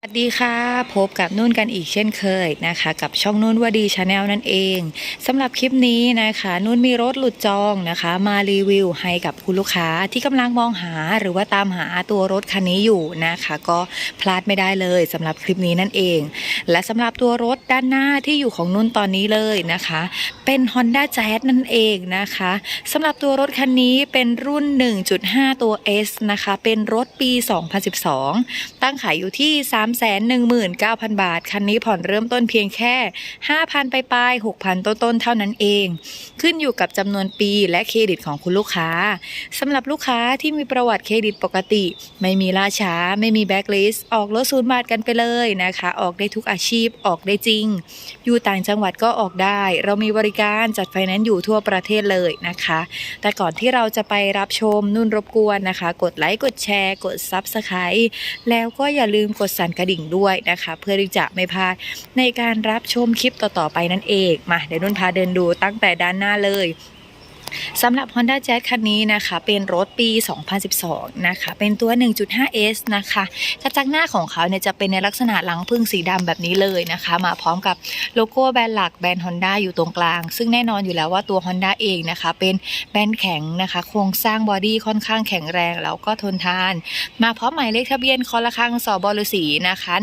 สวัสดีค่ะ พบกับนุ่นกันอีกเช่นเคยนะคะ กับช่องนุ่นวดีชาแนลนั่นเองสำหรับคลิปนี้นะคะ นุ่นมีรถหลุดจองนะคะ มารีวิวให้กับคุณลูกค้าที่กำลังมองหาหรือว่าตามหาตัวรถคันนี้อยู่นะคะ ก็พลาดไม่ได้เลยสำหรับคลิปนี้นั่นเอง และสำหรับตัวรถด้านหน้าที่อยู่ของนุ่นตอนนี้เลยนะคะ เป็น Honda Jazz นั่นเองนะคะสำหรับตัวรถคันนี้เป็นรุ่น 1.5 ตัว S นะคะ เป็นรถปี 2012 ตั้งขายอยู่ที่3 319,000 บาท คันนี้ผ่อนเริ่มต้นเพียงแค่ 5,000 ไปปลายๆ6,000 ต้นๆ เท่านั้นเอง ขึ้นอยู่กับจำนวนปีและเครดิตของคุณลูกค้าสำหรับลูกค้าที่มีประวัติเครดิตปกติ ไม่มีล่าช้า ไม่มีแบ็กลิสต์ออกรถศูนย์บาทกันไปเลยนะคะ ออกได้ทุกอาชีพออกได้จริง อยู่ต่างจังหวัดก็ออกได้ เรามีบริการจัดไฟแนนซ์อยู่ทั่วประเทศเลยนะคะ แต่ก่อนที่เราจะไปรับชมนุ่นรบกวนนะคะ กดไลค์กดแชร์ กด Subscribe แล้วก็อย่าลืมกดสั่นกระดิ่งด้วยนะคะ เพื่อที่จะไม่พลาดในการรับชมคลิปต่อๆไปนั่นเองมาเดี๋ยวนุ่นพาเดินดูตั้งแต่ด้านหน้าเลย สำหรับ Honda Jazz คันนี้นะคะ เป็นรถปี 2012 นะคะ เป็นตัว 1.5S นะคะกระจังหน้าของเขาเนี่ยจะเป็นในลักษณะหลังพึ่งสีดำแบบนี้เลยนะคะ มาพร้อมกับโลโก้แบรนด์หลักแบรนด์ Honda อยู่ตรงกลาง ซึ่งแน่นอนอยู่แล้วว่าตัว Honda เองนะคะ เป็นแบรนด์แข็งนะคะ โครงสร้างบอดี้ค่อนข้างแข็งแรงแล้วก็ทนทาน มาพร้อมหมายเลขทะเบียนคอละครังสบลสีนะคะ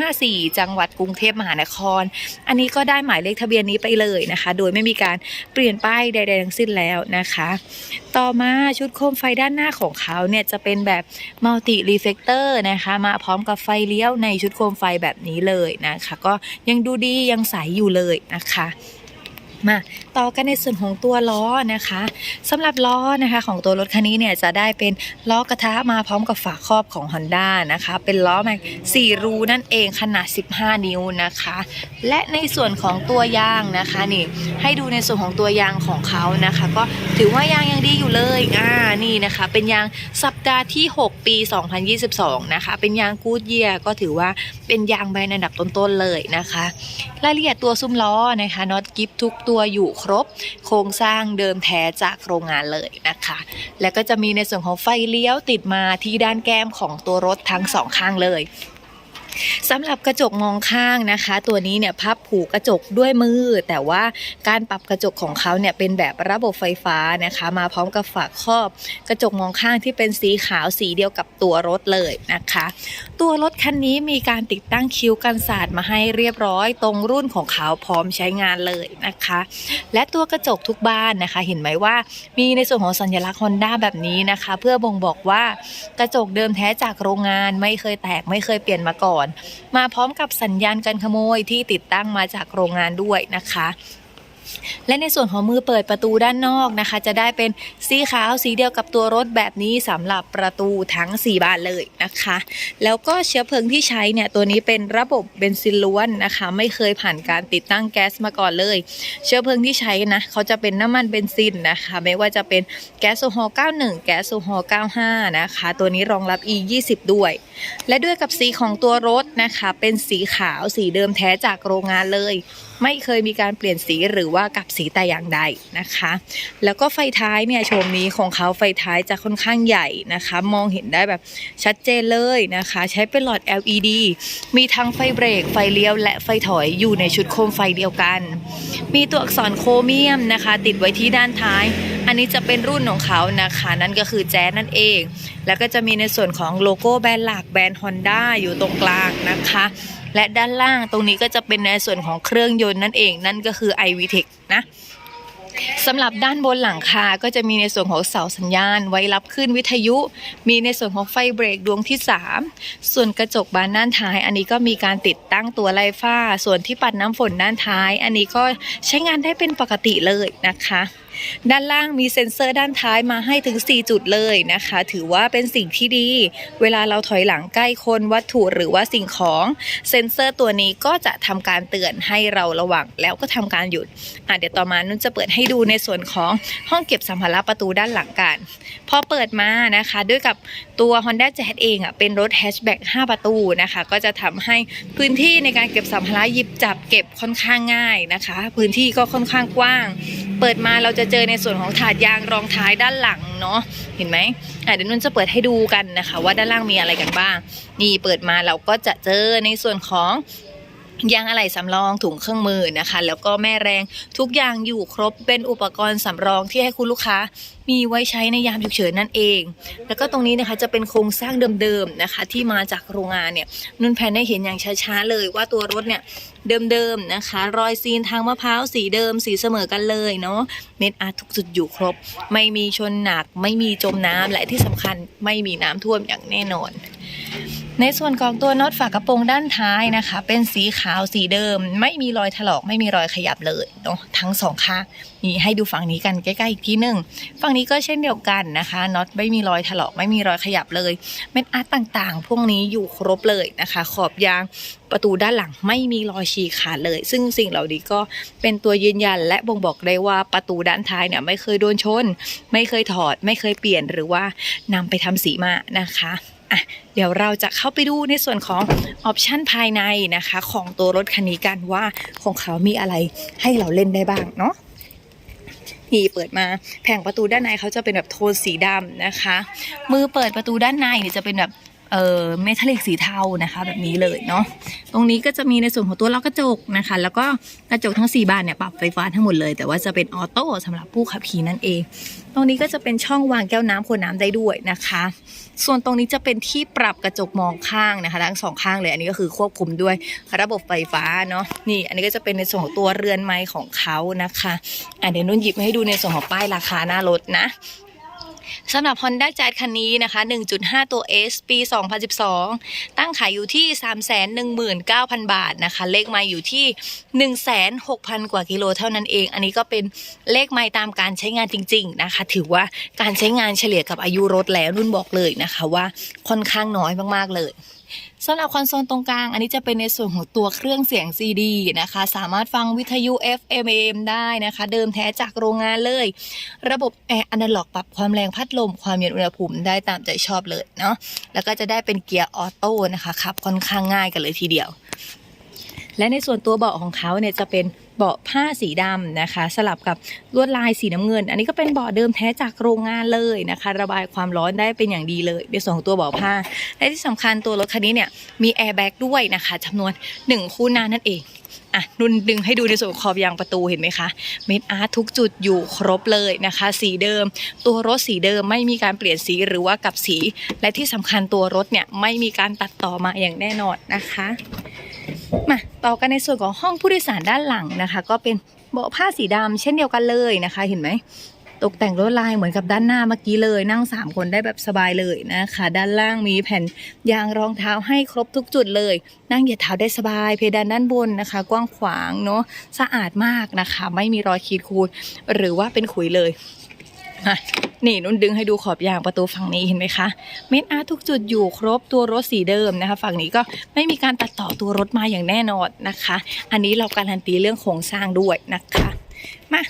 1554 จังหวัดกรุงเทพมหานคร อันนี้ก็ได้หมายเลขทะเบียนนี้ไปเลยนะคะ โดยไม่มีการเปลี่ยนป้ายใดๆทั้งสิ้นแล้วนะคะ ต่อมาชุดโคมไฟด้านหน้าของเขาเนี่ยจะเป็นแบบมัลติรีเฟกเตอร์นะคะมาพร้อมกับไฟเลี้ยวในชุดโคมไฟแบบนี้เลยนะคะ ก็ยังดูดียังใสอยู่เลยนะคะ มาต่อกันในส่วนของตัวล้อนะคะสำหรับล้อนะคะของตัวรถคันนี้เนี่ยจะได้เป็นล้อกระทะมาพร้อมกับฝาครอบของ Honda นะคะ เป็นล้อแม็ก4รูนั่นเองขนาด 15 นิ้วนะคะ และในส่วนของตัวยางนะคะนี่ให้ดูในส่วนของตัวยางของเขานะคะ ก็ถือว่ายางยังดีอยู่เลยอ่านี่นะคะ เป็นยางสัปดาห์ที่ 6 ปี 2022 นะคะ เป็นยางกูดเยียก็ถือว่าเป็นยางแบรนด์อันดับต้นๆเลยนะคะ รายละเอียดตัวซุ้มล้อนะคะน็อตกิฟทุกตัวัวอยู่ครบโครงสร้างเดิมแท้จากโรงงานเลยนะคะ แล้วก็จะมีในส่วนของไฟเลี้ยวติดมาที่ด้านแก้มของตัวรถทั้งสองข้างเลย สำหรับกระจกมองข้างนะคะ ตัวนี้เนี่ยพับผูกกระจกด้วยมือ แต่ว่าการปรับกระจกของเขาเนี่ยเป็นแบบระบบไฟฟ้านะคะ มาพร้อมกับฝาครอบ กระจกมองข้างที่เป็นสีขาวสีเดียวกับตัวรถเลยนะคะ ตัวรถคันนี้มีการติดตั้งคิ้วกันสาดมาให้เรียบร้อย ตรงรุ่นของเขาพร้อมใช้งานเลยนะคะ และตัวกระจกทุกบ้านนะคะ เห็นไหมว่ามีในส่วนของสัญลักษณ์ Honda แบบนี้นะคะ เพื่อบ่งบอกว่ากระจกเดิมแท้จากโรงงานไม่เคยแตกไม่เคยเปลี่ยนมาก่อนมาพร้อมกับสัญญาณการขโมยที่ติดตั้งมาจากโรงงานด้วยนะคะ และในส่วนของมือเปิดประตูด้านนอกนะคะ จะได้เป็นสีขาวสีเดียวกับตัวรถแบบนี้สำหรับประตูทั้ง 4 บานเลยนะคะ แล้วก็เชื้อเพลิงที่ใช้เนี่ยตัวนี้เป็นระบบเบนซินล้วนนะคะ ไม่เคยผ่านการติดตั้งแก๊สมาก่อนเลย เชื้อเพลิงที่ใช้นะเขาจะเป็นน้ำมันเบนซินนะคะ ไม่ว่าจะเป็นแก๊สโซฮอล์91 แก๊สโซฮอล์95 นะคะ ตัวนี้รองรับ E 20ด้วย และด้วยกับสีของตัวรถนะคะ เป็นสีขาวสีเดิมแท้จากโรงงานเลย ไม่เคยมีการเปลี่ยนสีหรือว่ากับสีแต่อย่างใดนะคะ แล้วก็ไฟท้ายเนี่ยโฉมนี้ของเขาไฟท้ายจะค่อนข้างใหญ่นะคะ มองเห็นได้แบบชัดเจนเลยนะคะ ใช้เป็นหลอด LED มีทั้งไฟเบรก ไฟเลี้ยว และไฟถอยอยู่ในชุดโคมไฟเดียวกัน มีตัวอักษรโครเมียมนะคะ ติดไว้ที่ด้านท้าย อันนี้จะเป็นรุ่นของเขานะคะ นั่นก็คือแจ๊สนั่นเอง แล้วก็จะมีในส่วนของโลโก้แบรนด์หลักแบรนด์ Honda อยู่ตรงกลางนะคะ และด้านล่างตรงนี้ก็จะเป็นในส่วนของเครื่องยนต์นั่นเองนั่นก็คือ iVTEC นะสำหรับด้านบนหลังคาก็จะมีในส่วนของเสาสัญญาณ ไว้รับขึ้นวิทยุ มีในส่วนของไฟเบรกดวงที่ 3 ส่วนกระจกบานด้านท้าย อันนี้ก็มีการติดตั้งตัวไล่ฟ้า ส่วนที่ปัดน้ำฝนด้านท้าย อันนี้ก็ใช้งานได้เป็นปกติเลยนะคะ ด้านล่างมีเซ็นเซอร์ด้านท้ายมาให้ถึง 4 จุดเลยนะคะ ถือว่าเป็นสิ่งที่ดี เวลาเราถอยหลังใกล้คนวัตถุหรือว่าสิ่งของเซ็นเซอร์ตัวนี้ก็จะทำการเตือนให้เราระวังแล้วก็ทำการหยุดอะเดี๋ยวต่อมานุ่นจะเปิดให้ดูในส่วนของห้องเก็บสัมภาระประตูด้านหลังกันพอเปิดมานะคะ ด้วยกับตัว Honda Jazz เองอะเป็นรถแฮชแบ็ก5ประตูนะคะ ก็จะทำให้พื้นที่ในการเก็บสัมภาระหยิบจับเก็บค่อนข้างง่ายนะคะ พื้นที่ก็ค่อนข้างกว้าง เปิดมาเราจะเจอในส่วนของถาดยางรองท้ายด้านหลังเนาะเห็นไหมอะเดี๋ยวนุ่นจะเปิดให้ดูกันนะคะ ว่าด้านล่างมีอะไรกันบ้าง นี่เปิดมาเราก็จะเจอในส่วนของ ยางอะไหล่สำรองถุงเครื่องมือนะคะ แล้วก็แม่แรงทุกอย่างอยู่ครบเป็นอุปกรณ์สำรองที่ให้คุณลูกค้า มีไว้ใช้ในยามฉุกเฉินนั่นเอง แล้วก็ตรงนี้นะคะจะเป็นโครงสร้างเดิมๆนะคะ ที่มาจากโรงงานเนี่ยนุ่นแพนได้เห็นอย่างช้าๆเลยว่าตัวรถเนี่ยเดิมๆนะคะ รอยซีนทางมะพร้าวสีเดิมสีเสมอกันเลยเนาะเม็ดอาร์ทุกจุดอยู่ครบ ไม่มีชนหนัก ไม่มีจมน้ำและที่สำคัญไม่มีน้ำท่วมอย่างแน่นอน ในส่วนของตัวน็อตฝากระโปรงด้านท้ายนะคะ เป็นสีขาวสีเดิม ไม่มีรอยถลอกไม่มีรอยขยับเลยเนาะทั้งสองข้างนี่ให้ดูฝั่งนี้กันใกล้ๆอีกทีหนึ่งฝั่งนี้ก็เช่นเดียวกันนะคะน็อตไม่มีรอยถลอกไม่มีรอยขยับเลยเม็ดอาร์ตต่างๆ พวกนี้อยู่ครบเลยนะคะ ขอบยางประตูด้านหลังไม่มีรอยฉีกขาดเลย ซึ่งสิ่งเหล่านี้ก็เป็นตัวยืนยัน และบ่งบอกได้ว่าประตูด้านท้ายเนี่ยไม่เคยโดนชน ไม่เคยถอด ไม่เคยเปลี่ยนหรือว่านำไปทำสีมานะคะ อะเดี๋ยวเราจะเข้าไปดูในส่วนของออปชันภายในนะคะ ของตัวรถคันนี้กันว่าของเขามีอะไรให้เราเล่นได้บ้างเนาะนี่เปิดมาแผงประตูด้านในเขาจะเป็นแบบโทนสีดำนะคะ มือเปิดประตูด้านในเนี่ยจะเป็นแบบ เอ่อเมทัลลิกสีเทานะคะแบบนี้เลยเนาะตรงนี้ก็จะมีในส่วนของตัวล็อกกระจกนะคะ แล้วก็กระจกทั้ง 4 บานเนี่ยปรับไฟฟ้าทั้งหมดเลย แต่ว่าจะเป็นออโต้สำหรับผู้ขับขี่นั่นเอง ตรงนี้ก็จะเป็นช่องวางแก้วน้ำขวดน้ำได้ด้วยนะคะ ส่วนตรงนี้จะเป็นที่ปรับกระจกมองข้างนะคะทั้งสองข้างเลยอันนี้ก็คือควบคุมด้วยระบบไฟฟ้าเนาะนี่อันนี้ก็จะเป็นในส่วนของตัวเรือนไม้ของเขานะคะอะเดี๋ยวนุ่นหยิบมาให้ดูในส่วนของป้ายราคาหน้ารถนะ สำหรับ Honda Jazz คันนี้นะคะ 1.5 ตัว S ปี 2012 ตั้งขายอยู่ที่ 319,000 บาทนะคะ เลขไม่อยู่ที่ 16,000 กว่ากิโลเท่านั้นเอง อันนี้ก็เป็นเลขไม่ตามการใช้งานจริง ๆ นะคะ ถือว่าการใช้งานเฉลี่ยกับอายุรถแล้วนุ่นบอกเลยนะคะว่าค่อนข้างน้อยมากๆเลย สำหรับคอนโซลตรงกลาง อันนี้จะเป็นในส่วนของตัวเครื่องเสียง CD นะคะ สามารถฟังวิทยุ FM AM ได้นะคะ เดิมแท้จากโรงงานเลย ระบบแอร์อนาล็อกปรับความแรงพัดลม ความเย็นอุณหภูมิได้ตามใจชอบเลยเนาะแล้วก็จะได้เป็นเกียร์ออโต้นะคะขับค่อนข้างง่ายกันเลยทีเดียว และในส่วนตัวเบาะของเขาเนี่ยจะเป็น เบาะผ้าสีดำนะคะ สลับกับลวดลายสีน้ำเงิน อันนี้ก็เป็นเบาะเดิมแท้จากโรงงานเลยนะคะ ระบายความร้อนได้เป็นอย่างดีเลยในส่วนของตัวเบาะผ้า และที่สำคัญตัวรถคันนี้เนี่ยมีแอร์แบ็กด้วยนะคะจำนวน 1 คู่หน้านั่นเองอะนุนดึงให้ดูในส่วนขอบยางประตูเห็นไหมคะ เม็ดอาร์ตทุกจุดอยู่ครบเลยนะคะ สีเดิม ตัวรถสีเดิมไม่มีการเปลี่ยนสีหรือว่ากับสี และที่สำคัญตัวรถเนี่ยไม่มีการตัดต่อมาอย่างแน่นอนนะคะ มาต่อกันในส่วนของห้องผู้โดยสารด้านหลังนะคะ ก็เป็นเบาะผ้าสีดำเช่นเดียวกันเลยนะคะ เห็นไหมตกแต่งลวดลายเหมือนกับด้านหน้าเมื่อกี้เลยนั่ง 3 คนได้แบบสบายเลยนะคะ ด้านล่างมีแผ่นยางรองเท้าให้ครบทุกจุดเลย นั่งเหยียดเท้าได้สบาย เพดานด้านบนนะคะ กว้างขวางเนาะสะอาดมากนะคะ ไม่มีรอยขีดข่วนหรือว่าเป็นขุยเลย นี่นุ่นดึงให้ดูขอบยางประตูฝั่งนี้เห็นไหมคะเม็ดอาร์ทุกจุดอยู่ครบตัวรถสีเดิมนะคะ ฝั่งนี้ก็ไม่มีการตัดต่อตัวรถมาอย่างแน่นอนนะคะ อันนี้เราการันตีเรื่องโครงสร้างด้วยนะคะมา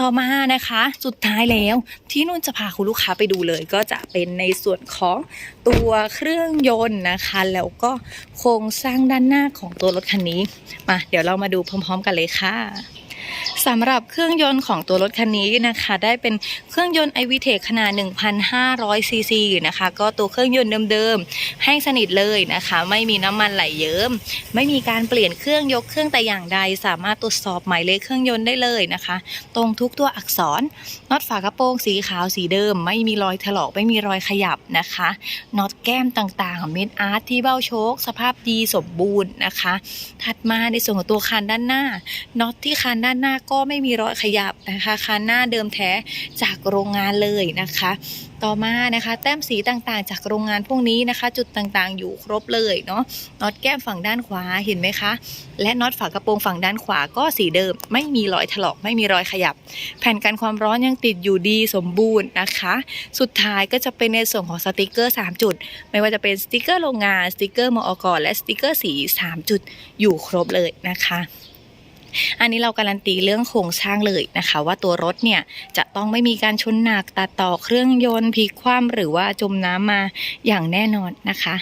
ต่อมานะคะสุดท้ายแล้วที่นุ่นจะพาคุณลูกค้าไปดูเลย ก็จะเป็นในส่วนของตัวเครื่องยนต์นะคะ แล้วก็โครงสร้างด้านหน้าของตัวรถคันนี้มาเดี๋ยวเรามาดูพร้อม ๆ กันเลยค่ะ สำหรับเครื่องยนต์ของตัวรถคันนี้นะคะ ได้เป็นเครื่องยนต์ i v t e c ขนาด 1,500 ซีซีนะคะ ก็ตัวเครื่องยนต์เดิมๆให้งสนิทเลยนะคะ ไม่มีน้ำมันไหลเยิ้ม ไม่มีการเปลี่ยนเครื่องยกเครื่องแต่อย่างใด สามารถตรวจสอบหมายเลขเครื่องยนต์ได้เลยนะคะ ตรงทุกตัวอักษรน็อตฝากระโปรงสีขาวสีเดิม ไม่มีรอยถลอกไม่มีรอยขยับนะคะน็อตแก้มต่างๆเม็ดอาร์ตที่เบ้าโชค สภาพดีสมบูรณ์นะคะ ถัดมาในส่วนของตัวคานด้านหน้าน็อตที่คานด้านหน้าก็ไม่มีรอยขยับนะคะคานหน้าเดิมแท้จากโรงงานเลยนะคะ ต่อมานะคะแต้มสีต่างๆ จากโรงงานพวกนี้นะคะ จุดต่างๆ อยู่ครบเลยเนาะน็อตแก้มฝั่งด้านขวาเห็นไหมคะ และน็อตฝากระโปรงฝั่งด้านขวาก็สีเดิม ไม่มีรอยถลอกไม่มีรอยขยับ แผ่นกันความร้อนยังติดอยู่ดีสมบูรณ์นะคะ สุดท้ายก็จะเป็นในส่วนของสติกเกอร์ 3 จุด ไม่ว่าจะเป็นสติกเกอร์โรงงานสติกเกอร์มอกและสติกเกอร์สี 3 จุดอยู่ครบเลยนะคะ อันนี้เราการันตีเรื่องโครงสร้างเลยนะคะ ว่าตัวรถเนี่ยจะต้องไม่มีการชนหนักตัดต่อเครื่องยนต์พลิกคว่ำหรือว่าจมน้ำมาอย่างแน่นอนนะคะ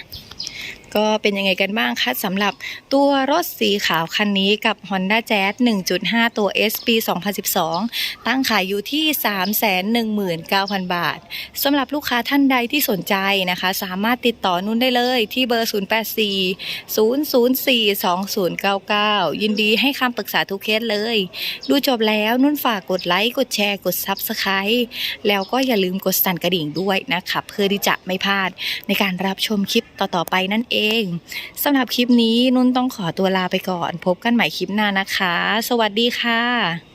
ก็เป็นยังไงกันบ้างคะสำหรับตัวรถสีขาวคันนี้กับ Honda Jazz 1.5 ตัว S ปี 2012 ตั้งขายอยู่ที่ 319,000 บาทสำหรับลูกค้าท่านใดที่สนใจนะคะ สามารถติดต่อนุ่นได้เลยที่เบอร์ 084 004 2099 ยินดีให้คำปรึกษาทุกเคสเลย ดูจบแล้วนุ่นฝากกดไลค์ กดแชร์ กด Subscribe แล้วก็อย่าลืมกดสั่นกระดิ่งด้วยนะคะ เพื่อที่จะไม่พลาดในการรับชมคลิปต่อๆไปนั่นเององสำหรับคลิปนี้นุ่นต้องขอตัวลาไปก่อน พบกันใหม่คลิปหน้านะคะ สวัสดีค่ะ